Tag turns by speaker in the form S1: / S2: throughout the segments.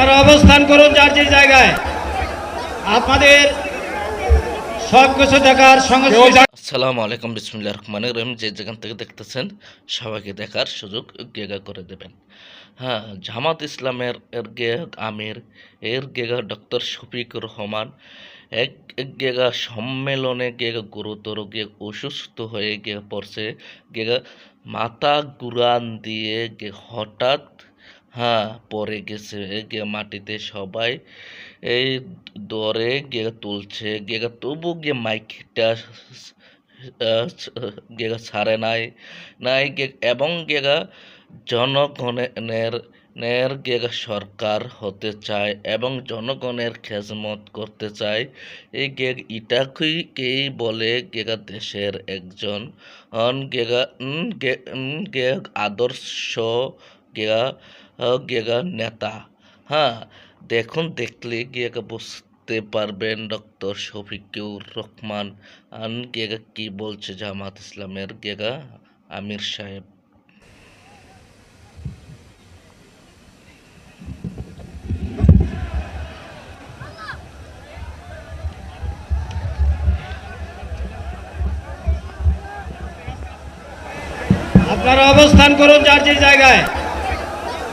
S1: আপনারা অবস্থান করুন যার যে জায়গায়। আপনাদের সব কিছু দেখার সঙ্গে
S2: আসসালামু আলাইকুম বিসমুল্লাহ রহমান রহিম। যে যেখান থেকে দেখতেছেন, সবাইকে দেখার সুযোগ গেগা করে দেবেন। হ্যাঁ জামাত ইসলামের এর গেগ আমির, এর গেগা ডক্টর শফিকুর রহমান, এক এক গেগা সম্মেলনে গেগা গুরুতর গে অসুস্থ হয়ে গে পড়ছে। গেগা মাথা গুরান দিয়ে গে হঠাৎ হ্যাঁ পড়ে গেছে গে মাটিতে সবাই এই দরে গে তুলছে গেগা তবু গে মাইকটা গেগা ছাড়ে নাই নাই গে- এবং গেগা জনগণের, নের গেগা সরকার হতে চায়, এবং জনগণের খেজমত করতে চায়, এই গেগ ইটাকেই বলে গেগা দেশের একজন, অন গেগা গে- আদর্শ গেগা গেগা নেতা হ্যাঁ দেখুন, দেখলে গিয়ে বুঝতে পারবেন, ডক্টর শফিকুর রহমান। আন গেগা কি বলছে জামাত ইসলামের? গেগা আমির সাহেব।
S1: আপনারা অবস্থান করুন যার যে জায়গায়।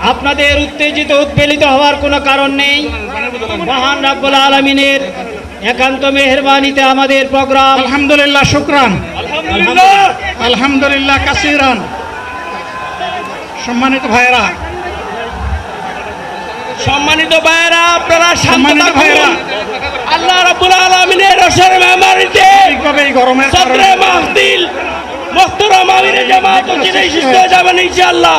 S1: আপনাদের উত্তেজিত উদ্বেলিত হওয়ার কোনো কারণ নেই। মহান রাব্বুল আলমিনের একান্ত মেহরবানিতে আমাদের প্রোগ্রাম।
S3: আলহামদুলিল্লাহ শুক্রান। আলহামদুলিল্লাহ। কাসিরান। সম্মানিত ভাইয়েরা।
S4: সম্মানিত ভাইয়েরা আপনারা
S3: সম্মানিত ভাইরা
S4: আল্লাহ রাব্বুল আলামিনের রসের মেহমানিতে
S3: গরমের
S4: সদরে মাহদিল মোহতরম আমিরে জামাত ও চিরাই সুস্থ যাবেন ইনশাআল্লাহ।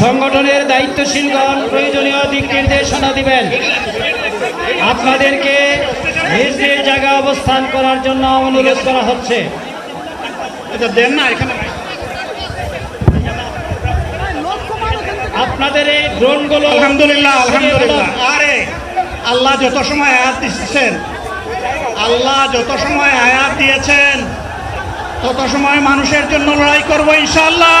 S1: সংগঠনের দায়িত্বশীলগণ প্রয়োজনীয় দিক নির্দেশনা দিবেন। আপনাদেরকে নিজ নিজ জায়গায় অবস্থান করার জন্য অনুরোধ করা হচ্ছে।
S3: এটা দেন না এখানে।
S1: আপনাদের এই ড্রোনগুলো
S3: আলহামদুলিল্লাহ আলহামদুলিল্লাহ। আরে আল্লাহ যত সময় আয়াত দিচ্ছেন আল্লাহ যত সময় আয়াত দিয়েছেন তত সময় মানুষের জন্য লড়াই করব ইনশাল্লাহ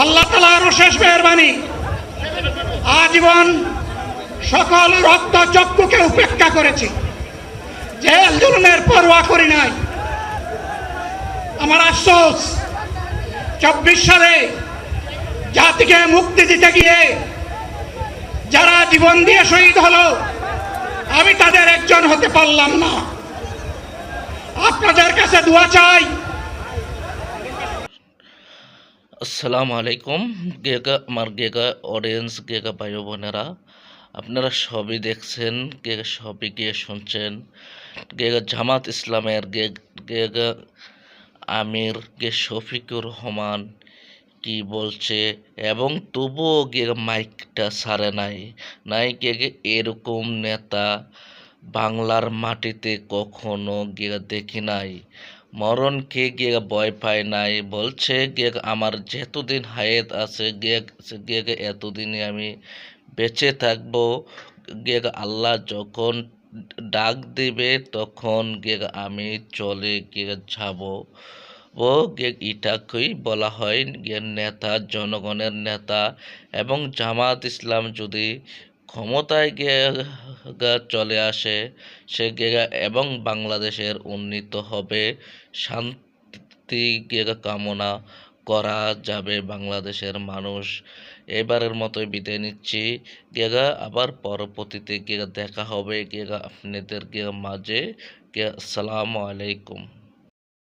S3: আল্লাহ তালার শেষ মেহরবানি। আজীবন সকল রক্ত চক্ষুকে উপেক্ষা করেছি। যে জুলুমের পরোয়া করি নাই। আমার আফসোস, চব্বিশ সালে জাতিকে মুক্তি দিতে গিয়ে যারা জীবন দিয়ে শহীদ হলো, আমি তাদের একজন হতে পারলাম না। আপনাদের কাছে দোয়া চাই
S2: আসসালামু আলাইকুম গেগা আমার গেগা অডিয়েন্স গেগা ভাই বোনেরা। আপনারা সবই দেখছেন গেগা সবই গিয়ে শুনছেন। গেগা জামাত ইসলামের গে গেগা আমির গে শফিকুর রহমান কি বলছে, এবং তবুও গে মাইকটা সারে নাই। নাই গে গে এরকম নেতা বাংলার মাটিতে কখনো গিয়ে দেখি নাই। মরণকে গিয়ে ভয় পায় নাই, বলছে গিয়ে আমার যেতদিন হায়েত আছে, গিয়ে গিয়ে এতদিনই আমি বেঁচে থাকব। গিয়ে আল্লাহ যখন ডাক দিবে, তখন গিয়ে আমি চলে গিয়ে যাব। ও গিয়ে এটাকেই বলা হয় গিয়ে নেতা, জনগণের নেতা। এবং জামাত ইসলাম যদি ক্ষমতায় চলে আসে, সে গেগা এবং বাংলাদেশের উন্নীত হবে। শান্তি গেগা কামনা করা যাবে বাংলাদেশের মানুষ। এবারের মতোই বিদায় নিচ্ছি। গেগা, আবার পরবর্তীতে গেগা দেখা হবে। গেগা আপনাদের গেগা মাঝে। গে আসসালামু আলাইকুম।